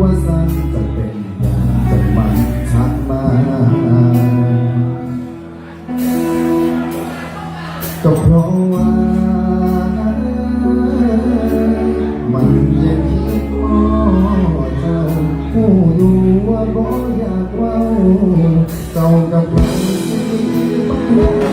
ว่าสั้นจะเป็นอย่างจะมันชักมาก็เพราะว่า มันยังคิดพอเจ้าผู้อยู่ว่าบ่อยากเว้าเจ้ากับเราสิมีปัญ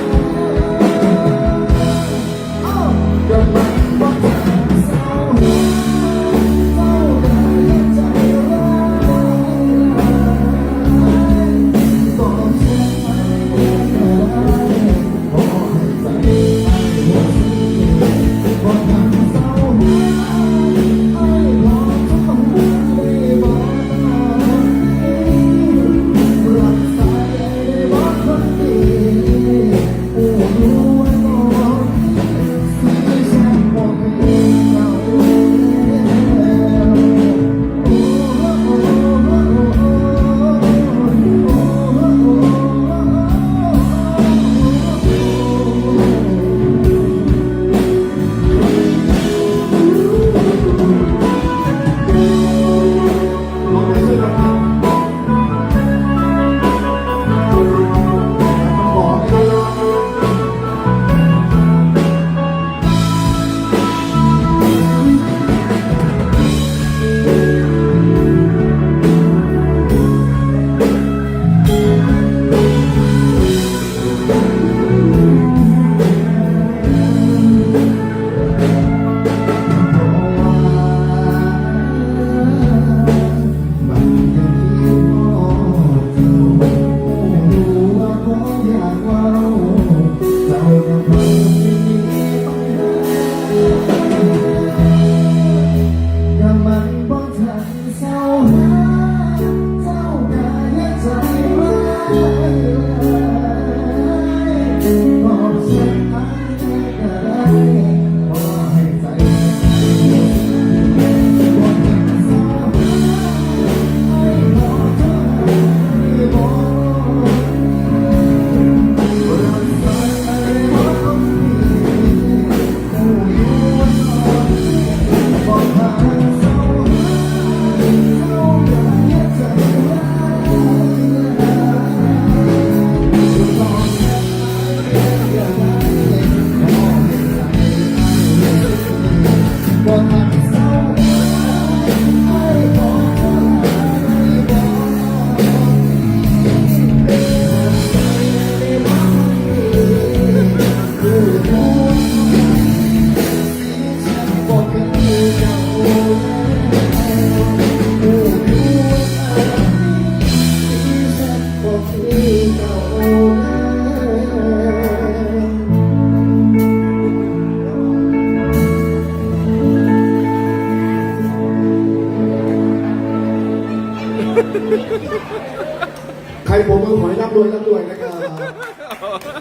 ใครผมมือขอให้รับรวยรับรวยนะครับ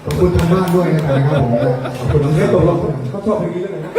ขอบคุณทางบ้านด้วยนะครับผมขอบคุณน้องแค่แม่ตกลงเขาชอบเพลงนี้เลยนะ